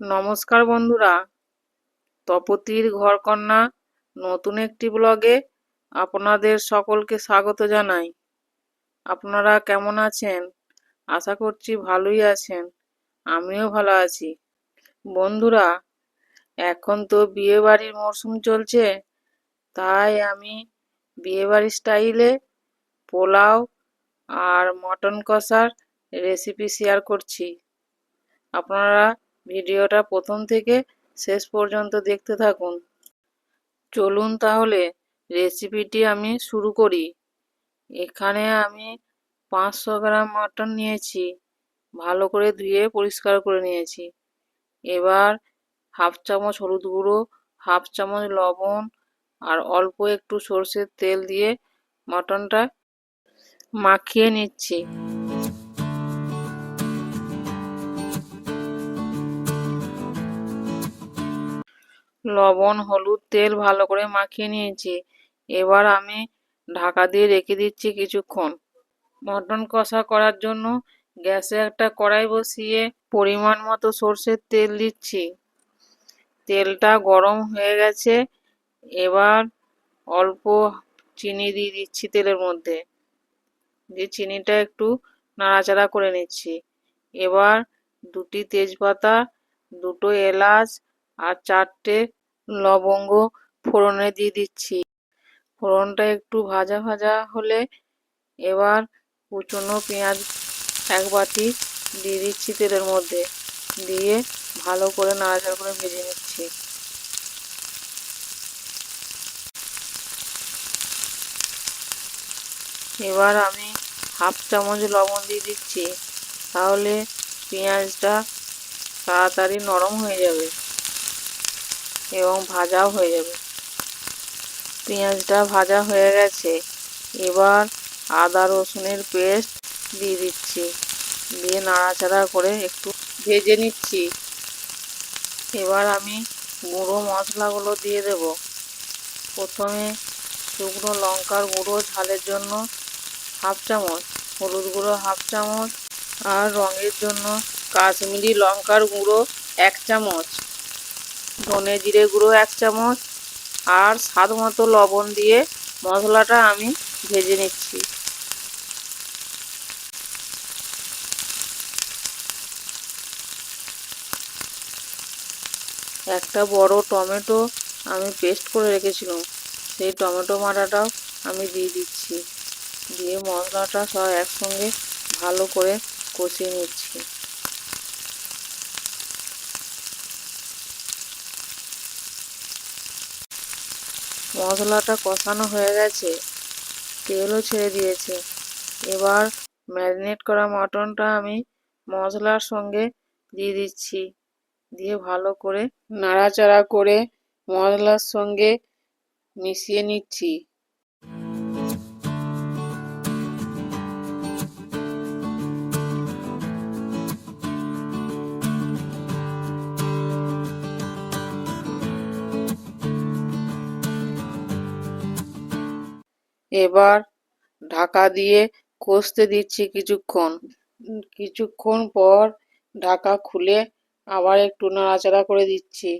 নমস্কার বন্ধুরা। তপতির ঘরকন্যা নতুন একটি ব্লগে আপনাদের সকলকে স্বাগত জানাই। আপনারা কেমন আছেন? আশা করছি ভালোই আছেন। আমিও ভালো আছি। বন্ধুরা, এখন তো বিয়েবাড়ির মরশুম চলছে, তাই আমি বিয়েবাড়ির স্টাইলে পোলাও আর মটন কষার রেসিপি শেয়ার করছি। আপনারা ভিডিওটা প্রথম থেকে শেষ পর্যন্ত দেখতে থাকুন। চলুন তাহলে রেসিপিটি আমি শুরু করি। এখানে আমি পাঁচশো গ্রাম মাটন নিয়েছি, ভালো করে ধুয়ে পরিষ্কার করে নিয়েছি। এবার হাফ চামচ হলুদ গুঁড়ো, হাফ চামচ লবণ আর অল্প একটু সর্ষের তেল দিয়ে মাটনটা মাখিয়ে নিচ্ছি। লবণ, হলুদ, তেল ভালো করে মাখিয়ে নিয়েছি। এবার আমি ঢাকা দিয়ে রেখে দিচ্ছি কিছুক্ষণ। মটন কষা করার জন্য গ্যাসে একটা কড়াই বসিয়ে পরিমাণ মতো সর্ষের তেল দিচ্ছি। তেলটা গরম হয়ে গেছে। এবার অল্প চিনি দিয়ে দিচ্ছি তেলের মধ্যে। দিয়ে চিনিটা একটু নাড়াচাড়া করে নিচ্ছি। এবার দুটি তেজপাতা, দুটো এলাচ আর চারটে লবঙ্গ ফোড়নে দিয়ে দিচ্ছি। ফোড়নটা একটু ভাজা ভাজা হলে এবার কুচনো পেঁয়াজ এক বাটি দিয়ে দিচ্ছি তেলের মধ্যে। দিয়ে ভালো করে নাড়াচাড়া করে ভেজে নিচ্ছি। এবার আমি হাফ চামচ লবণ দিয়ে দিচ্ছি। তাহলে পেঁয়াজটা তাড়াতাড়ি নরম হয়ে যাবে। এবং ভাজাও হয়ে যাবে। পেঁয়াজটা ভাজা হয়ে গেছে। এবার আদা রসুনের পেস্ট দিয়ে দিচ্ছি। দিয়ে নাড়াচাড়া করে একটু ভেজে নিচ্ছি। এবার আমি গুঁড়ো মশলাগুলো দিয়ে দেব। প্রথমে শুকনো লঙ্কার গুঁড়ো, ঝালের জন্য হাফ চামচ, হলুদ গুঁড়ো হাফ চামচ, আর রঙের জন্য কাশ্মীরি লঙ্কার গুঁড়ো এক চামচ। ধনে জিরে গুঁড়ো এক চামচ আর স্বাদ মতো লবণ দিয়ে মশলাটা আমি ভেজে নিচ্ছি। একটা বড় টমেটো আমি পেস্ট করে রেখেছিলাম, সেই টমেটো মাটাটাও আমি দিয়ে দিচ্ছি। দিয়ে মশলাটা সব একসঙ্গে ভালো করে কষিয়ে নিচ্ছি। মশলাটা কষানো হয়ে গেছে। তেলও ছেড়ে দিয়েছে। এবার ম্যারিনেট করা মটনটা আমি মশলার সঙ্গে দিয়ে দিচ্ছি। দিয়ে ভালো করে নাড়াচাড়া করে মশলার সঙ্গে মিশিয়ে নিচ্ছি। এবার ঢাকা দিয়ে কষতে দিচ্ছি কিছুক্ষণ। কিছুক্ষণ পর ঢাকা খুলে আবার একটু নাড়াচাড়া করে দিচ্ছি।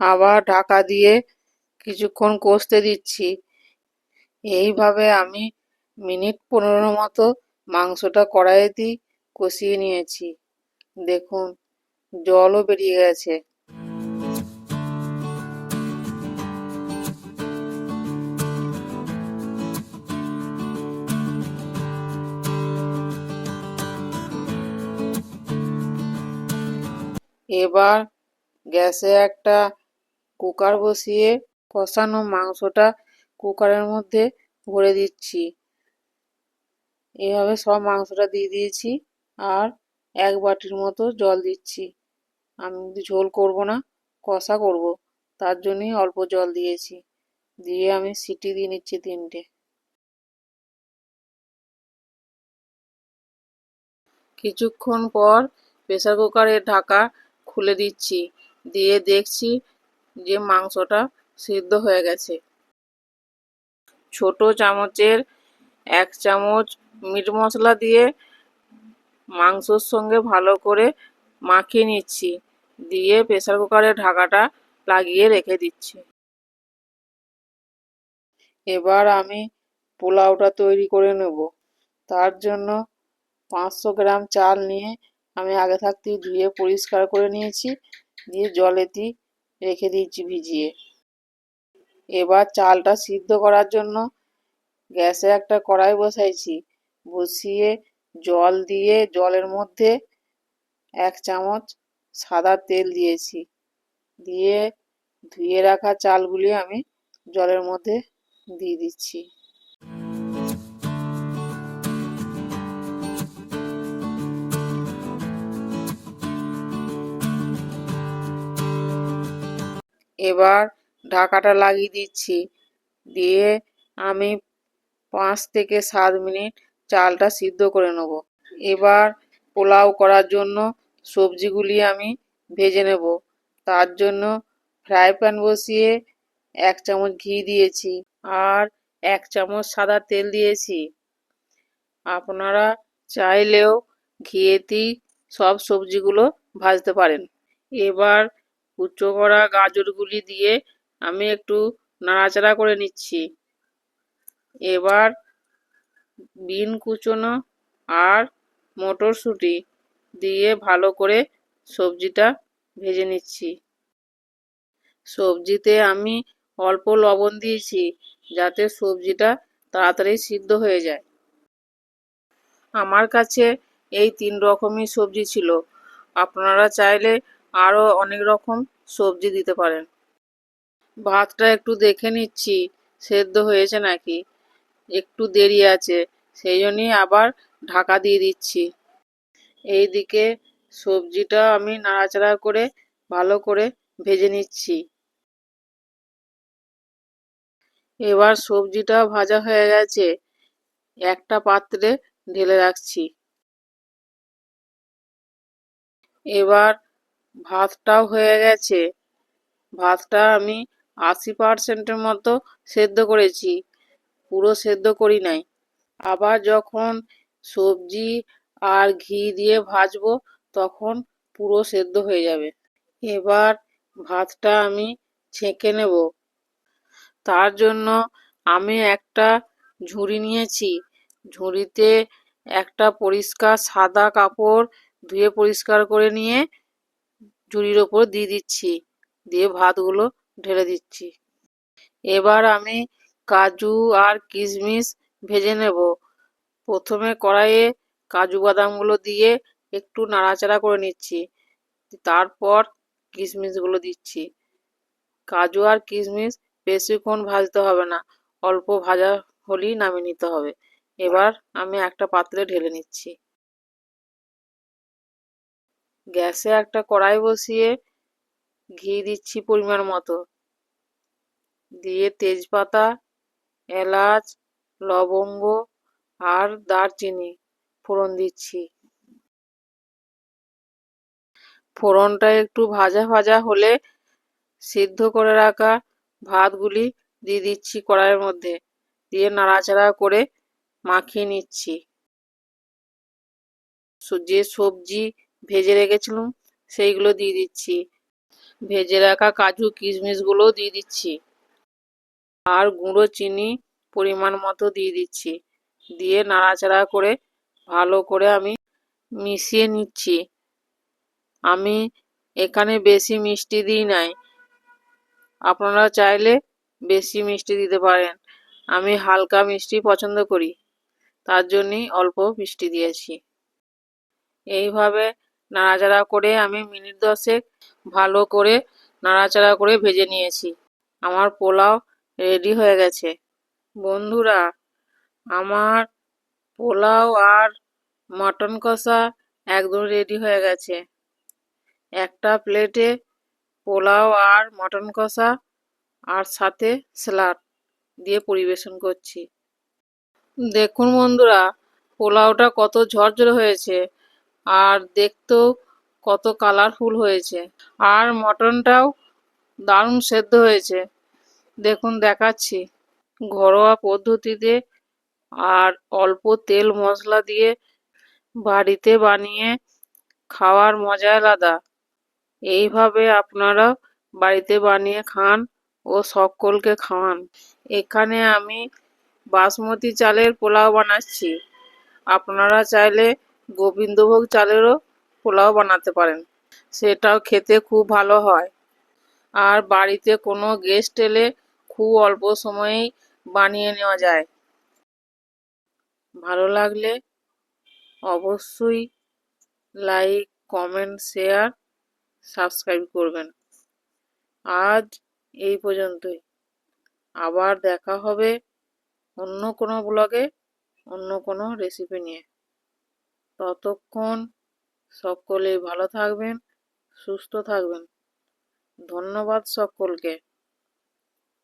আবার ঢাকা দিয়ে কিছুক্ষণ কষতে দিচ্ছি। এইভাবে আমি মিনিট পনেরো মতো মাংসটা কড়াইয়ে দিয়ে কষিয়ে নিয়েছি। দেখুন, জলও বেরিয়ে গেছে। এবার গ্যাসে একটা কুকার বসিয়ে কষানো মাংসটা কুকারের মধ্যে ভরে দিচ্ছি। এভাবে সব মাংসটা দিয়ে দিয়েছি আর এক বাটির মতো জল দিচ্ছি। আমি ঝোল করব না, কষা করব। তার জন্যই অল্প জল দিয়েছি। দিয়ে আমি সিটি দিয়ে নিচ্ছি তিনটে। কিছুক্ষণ পর প্রেসার কুকারের ঢাকা খুলে দিচ্ছি। দিয়ে দেখছি যে মাংসটা সিদ্ধ হয়ে গেছে। ছোট চামচের এক চামচ মিট মশলা দিয়ে মাংসর সঙ্গে ভালো করে মাখিয়ে নিচ্ছি। দিয়ে প্রেসার কুকারের ঢাকাটা লাগিয়ে রেখে দিচ্ছি। এবার আমি পোলাওটা তৈরি করে নেব। তার জন্য পাঁচশো গ্রাম চাল নিয়ে আমি আগে থাকতেই ধুয়ে পরিষ্কার করে নিয়েছি। দিয়ে জলেতে রেখে দিয়েছি ভিজিয়ে। এবার চালটা সিদ্ধ করার জন্য গ্যাসে একটা কড়াই বসাইছি। বসিয়ে জল দিয়ে, জলের মধ্যে এক চামচ সাদা তেল দিয়েছি। দিয়ে ধুয়ে রাখা চালগুলি আমি জলের মধ্যে দিয়ে দিচ্ছি। এবার ঢাকাটা লাগিয়ে দিচ্ছি। দিয়ে আমি পাঁচ থেকে সাত মিনিট চালটা সিদ্ধ করে নেব। এবার পোলাও করার জন্য সবজিগুলি আমি ভেজে নেব। তার জন্য ফ্রাই প্যান বসিয়ে এক চামচ ঘি দিয়েছি আর এক চামচ সাদা তেল দিয়েছি। আপনারা চাইলেও ঘিয়েতেই সব সবজিগুলো ভাজতে পারেন। এবার কুচো করা গাজরগুলি দিয়ে আমি একটু নাড়াচাড়া করে নিচ্ছি। এবার বিন কুচোনো আর মটরশুঁটি দিয়ে ভালো করে সবজিটা ভেজে নিচ্ছি। সবজিতে আমি অল্প লবণ দিয়েছি যাতে সবজিটা তাড়াতাড়ি সিদ্ধ হয়ে যায়। আমার কাছে এই তিন রকমই সবজি ছিল। আপনারা চাইলে আরও অনেক রকম সবজি দিতে পারেন। ভাতটা একটু দেখে নিচ্ছি, সেদ্ধ হয়েছে নাকি? একটু দেরি আছে, সেই জন্যই আবার ঢাকা দিয়ে দিচ্ছি। এইদিকে সবজিটা আমি নাড়াচাড়া করে ভালো করে ভেজে নিচ্ছি। এবার সবজিটা ভাজা হয়ে গেছে, একটা পাত্রে ঢেলে রাখছি। এবার ভাতটাও হয়ে গেছে, ভাতটা আমি আশি পারসেন্টের মতো সেদ্ধ করেছি। পুরো সেদ্ধ করি নাই। আবার যখন সবজি আর ঘি দিয়ে ভাজবো, তখন পুরো সেদ্ধ হয়ে যাবে। এবার ভাতটা আমি ছেঁকে নেব। তার জন্য আমি একটা ঝুড়ি নিয়েছি। ঝুড়িতে একটা পরিষ্কার সাদা কাপড় ধুয়ে পরিষ্কার করে নিয়ে ঝুড়ির ওপর দিয়ে দিচ্ছি। দিয়ে ভাতগুলো ঢেলে দিচ্ছি। এবার আমি কাজু আর কিশমিশ ভেজে নেব। প্রথমে কড়াইয়ে কাজু বাদামগুলো দিয়ে একটু নাড়াচাড়া করে নিচ্ছি। তারপর কিশমিশগুলো দিচ্ছি। কাজু আর কিশমিশ বেশিক্ষণ ভাজতে হবে না, অল্প ভাজা হলেই নামিয়ে নিতে হবে। এবার আমি একটা পাত্রে ঢেলে নিচ্ছি। গ্যাসে একটা কড়াই বসিয়ে ঘি দিচ্ছি পরিমাণ মতো। দিয়ে তেজপাতা এলাচ, লবঙ্গ আর দারচিনি ফোড়ন দিচ্ছি। ফোড়নটা একটু ভাজা ভাজা হলে সিদ্ধ করে রাখা ভাতগুলি দিয়ে দিচ্ছি কড়াইয়ের মধ্যে। দিয়ে নাড়াচাড়া করে মাখিয়ে নিচ্ছি। যে সবজি ভেজে রেখেছিলাম, সেইগুলো দিয়ে দিচ্ছি। ভেজে রাখা কাজু কিশমিশগুলোও দিয়ে দিচ্ছি। আর গুঁড়ো চিনি পরিমাণ মতো দিয়ে দিচ্ছি। দিয়ে নাড়াচাড়া করে ভালো করে আমি মিশিয়ে নিচ্ছি। আমি এখানে বেশি মিষ্টি দিই নাই। আপনারা চাইলে বেশি মিষ্টি দিতে পারেন। আমি হালকা মিষ্টি পছন্দ করি। তার জন্যই অল্প মিষ্টি দিয়েছি। এইভাবে নাড়াচাড়া করে আমি মিনিট দশেক ভালো করে নাড়াচাড়া করে ভেজে নিয়েছি। আমার পোলাও রেডি হয়ে গেছে। বন্ধুরা, আমার পোলাও আর মটন কষা একদম রেডি হয়ে গেছে। একটা প্লেটে পোলাও আর মটন কষা আর সাথে স্যালাড দিয়ে পরিবেশন করছি। দেখুন বন্ধুরা, পোলাওটা কত ঝরঝরে হয়েছে আর দেখতেও কত কালারফুল হয়েছে। আর মটনটাও দারুণ সেদ্ধ হয়েছে। দেখুন, দেখাচ্ছি। ঘরোয়া পদ্ধতিতে আর অল্প তেল মশলা দিয়ে বাড়িতে বানিয়ে খাওয়ার মজা আলাদা। এইভাবে আপনারা বাড়িতে বানিয়ে খান ও সকলকে খাওয়ান। এখানে আমি বাসমতি চালের পোলাও বানাচ্ছি। আপনারা চাইলে গোবিন্দভোগ চালেরও পোলাও বানাতে পারেন। সেটাও খেতে খুব ভালো হয়। আর বাড়িতে কোনো গেস্ট এলে খুব অল্প সময়েই বানিয়ে নেওয়া যায়। ভালো লাগলে অবশ্যই লাইক, কমেন্ট, শেয়ার, সাবস্ক্রাইব করবেন। আজ এই পর্যন্তই। আবার দেখা হবে অন্য কোনো ব্লগে অন্য কোনো রেসিপি নিয়ে। ততক্ষণ সকলে ভালো থাকবেন, সুস্থ থাকবেন। ধন্যবাদ সকলকে।